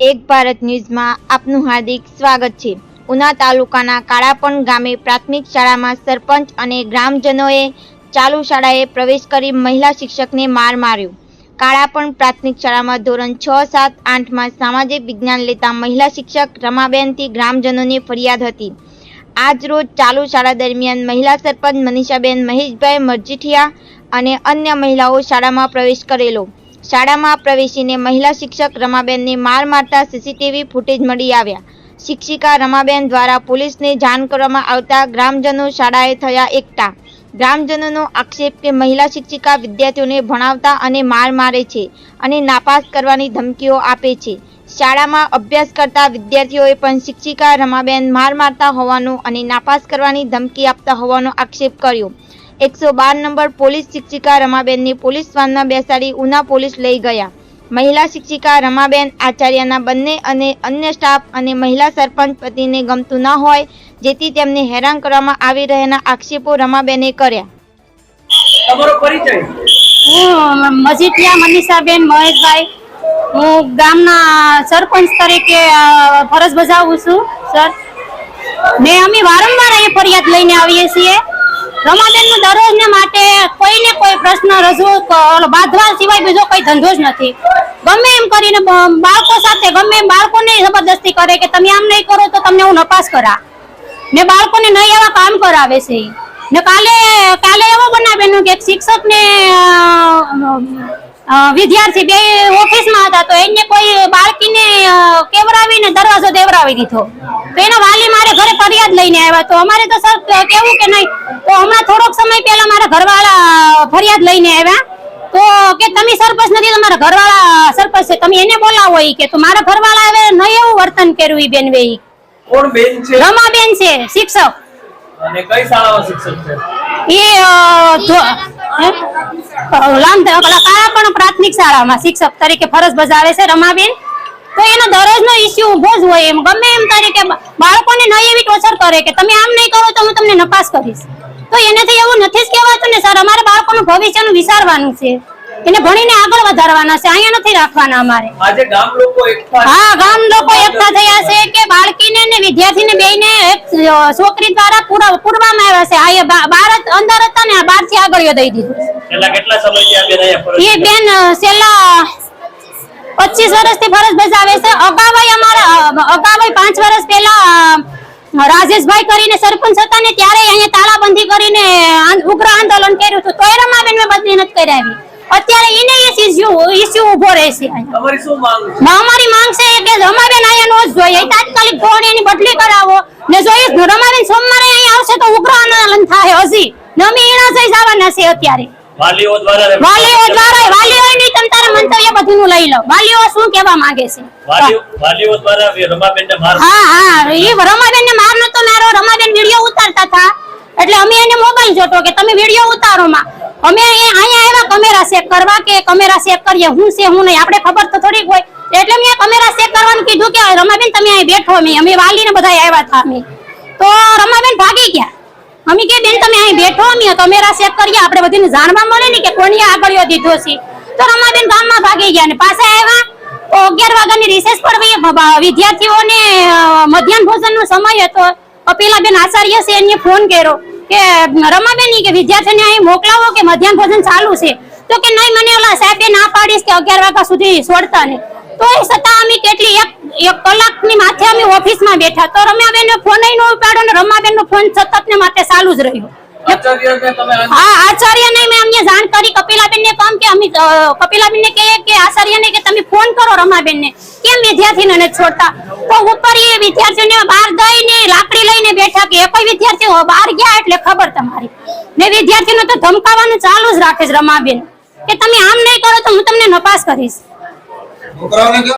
એક ભારત ન્યૂઝમાં આપનું હાર્દિક સ્વાગત છે. ઉના તાલુકાના કાળાપણ ગામે પ્રાથમિક શાળામાં સરપંચ અને ગ્રામજનોએ ચાલુ શાળાએ પ્રવેશ કરી મહિલા શિક્ષકને માર માર્યો. કાળાપણ પ્રાથમિક શાળામાં ધોરણ છ, સાત આઠમાં સામાજિક વિજ્ઞાન લેતા મહિલા શિક્ષક રમાબેનથી ગ્રામજનોને ફરિયાદ હતી. આજ રોજ ચાલુ શાળા દરમિયાન મહિલા સરપંચ મનીષાબેન મહેશભાઈ મરજીઠિયા અને અન્ય મહિલાઓ શાળામાં પ્રવેશ કરેલો. શાળામાં પ્રવેશીને મહિલા શિક્ષક રમાબેનને માર મારતા સીસીટીવી ફૂટેજ મળી આવ્યા. શિક્ષિકા રમાબેન દ્વારા પોલીસને જાણ કરવામાં આવતા ગ્રામજનો શાળાએ થયા એકઠા ગ્રામજનોનો આક્ષેપ કે મહિલા શિક્ષિકા વિદ્યાર્થીઓને ભણાવતા અને માર મારે છે અને નાપાસ કરવાની ધમકીઓ આપે છે. શાળામાં અભ્યાસ કરતા વિદ્યાર્થીઓએ પણ શિક્ષિકા રમાબેન માર મારતા હોવાનો અને નાપાસ કરવાની ધમકી આપતા હોવાનો આક્ષેપ કર્યો. એકસો બાર નંબર પોલીસ શિક્ષિકા રમાબેનની પોલીસ વાનમાં બેસાડી ઉના પોલીસ લઈ ગયા. મહિલા શિક્ષિકા રમાબેન આચાર્યના બંને અને અન્ય સ્ટાફ અને મહિલા સરપંચ પતિને ગમતું ન હોય જેથી તેમને હેરાન કરવામાં આવી રહેલા આક્ષેપો રમાબેને કર્યા. તમારો પરિચય? હું મજીઠિયા મનીષાબેન મહેશભાઈ. હું ગામના સરપંચ તરીકે ફરજ બજાવું છું સર. ને અમે વારંવાર અહીં ફરિયાદ લઈને આવીએ છીએ. રમાબેનનું દરરોજને માટે કોઈને કોઈ પ્રશ્ન રજૂ બાંધવા સિવાય બીજો કોઈ ધંધો જ નથી. ગમે એમ કરીને બાળકો સાથે ગમે એમ બાળકોને જબરદસ્તી કરે કે તમે આમ નહીં કરો તો તમને હું નપાસ કરા. ને બાળકોને નહીં એવા કામ કરાવે છે. ને કાલે કાલે એવો બનાવેલું કે શિક્ષક અ, વિદ્યાર્થી બે ઓફિસમાં હતા તો એને કોઈ બાળકીને કેવરાવીને દરવાજો દેવરાવી દીધો. તો એના વાલી મારે ઘરે ફરિયાદ લઈને આવ્યા. તો અમારે તો સર કેવું કે નહીં તો હમણાં થોડોક સમય પહેલા મારા ઘરવાળા ફરિયાદ લઈને આવ્યા. તો કે તમે સરપંચ નથી તમારા ઘરવાળા સરપંચ છે તમે એને બોલાવો એ કે તો મારા ઘરવાળા હવે નહીં એવું વર્તન કર્યું એ બેન બે. કોણ બેન છે? રમાબેન છે શિક્ષક. અને કઈ શાળામાં શિક્ષક છે? એ ધો- હે? લામધ- પ્રાથમિક શાળામાં શિક્ષક તરીકે ફરજ બજાવે છે રમાબેન. તો એનો દરરોજનો ઇસ્યુ ઊભો જ હોય એમ. ગમે એમ તરીકે બાળકોને નહીં એવી ટોચર કરે કે તમે આમ નહીં કરો તો હું તમને નપાસ કરીશ. તો એનાથી એવું નથી જ કહેવાતું ને સર અમારે બાળકોનું ભવિષ્યનું વિચારવાનું છે. એને ભણીને આગળ વધારવાના છે. અહીંયા નથી રાખવાના અમારે. હા ગામ લોકો એકઠા થયા છે કે બાળકીને ને વિદ્યાર્થીને બેયને છોકરી દ્વારા પૂરવામાં આવ્યા છે. આ બાર અંદર હતા ને બારથી આગળ દઈ દીધું. કેટલા સમયથી આ બેન એ બેન છેલ્લા પચીસ વર્ષથી ફરજ બજાવે છે. અગાવાઈ અમારા અ, અગાવાઈ પાંચ વર્ષ પહેલા રાજેશભાઈ કરીને સરપંચ હતા ને ત્યારે અહીંયા તાળાબંધી કરીને ઉગ્ર આંદોલન કર્યું હતું. તોય રમાબેન મેં બદલી નથી કરાવી અત્યારે એને એ ઇસ્યુ ઇસ્યુ ઊભો રહેશે તમારી શું માંગ છે? અમારી માંગ છે કે રમાબેન અહીંયા નો જોઈએ. તાત્કાલિક ધોરણે એની બદલી કરાવો. ને જો એ રમાબેન સોમવારે અહીંયા આવશે તો ઉગ્ર આંદોલન થાય હજી. નમી અમે એના જઈ જવાના છે અત્યારે. વાલીઓ દ્વારા વાલીઓ દ્વારા વાલીઓ નહીં તમ તારા મંતવ્ય બધું લઈ લો. વાલીઓ શું કહેવા માંગે છે? વાલીઓ વાલીઓ દ્વારા રમાબેનને માર હા હા એ રમાબેન ને માર નતો મારો રમાબેન વીડિયો ઉતારતા હતા. એટલે અમે એને મોબાઈલ જોતો કે તમે વીડિયો ઉતારો માં અમે અહીંયા આવ્યા કમેરા ચેક કરવા કે કમેરા ચેક કરીએ, હું છે, હું નહીં, આપણે ખબર તો થોડીક હોય. એટલે મેં કમેરા ચેક કરવાનું કીધું કે, રમાબેન, તમે અહીં બેઠો અમે અમે વાલીને બધા આવ્યા હતા અમે. તો રમાબેન ભાગી ગયા. અમે કે, બેન, તમે અહીં બેઠો અમે કમેરા ચેક કરીએ, આપણે બધીને જાણવા મળે ને કે કોણીએ આગળિયો દીધો છે. તો રમાબેન ગામમાં ભાગી ગયા ને પાછા આવ્યા. તો અગિયાર વાગ્યાની રિસેસ પર વિદ્યાર્થીઓને મધ્યાહન ભોજનનો સમય હતો. કપિલાબેન આચાર્ય છે એને ફોન કર્યો. કે રમાબેન કે વિદ્યાર્થીને અહીં મોકલાવો કે મધ્યાહન ભોજન ચાલુ છે? તો કે નહીં મને ઓલા સાહેબે ના પાડીશ કે અગિયાર વાગ્યા સુધી છોડતા ને તો એ છતાં અમે કેટલી એક એક કલાકની માથે અમે ઓફિસમાં બેઠા. તો રમાબેન ફોન ન ઉપાડો ને રમાબેનનો ફોન સતત ને માટે ચાલુ જ રહ્યો. હા તમે આ- મેં અમને જાણ કરી. કપિલાબેનને કામ કે અમે કપિલાબેન કપિલાબેનને કહે કે આચાર્યને કે તમે ફોન કરો રમાબેનને. કેમ વિદ્યાર્થીને નથી છોડતા? તો ઉપર એ વિદ્યાર્થીઓને બહાર દઈને લાકડી લઈને બેઠા કે કોઈ વિદ્યાર્થીઓ બહાર ગયા એટલે ખબર તમારી. ને વિદ્યાર્થીઓને તો ધમકાવવાનું ચાલુ જ રાખે છે રમાબેન. કે તમે આમ નહીં કરો તો હું તમને નપાસ કરીશ.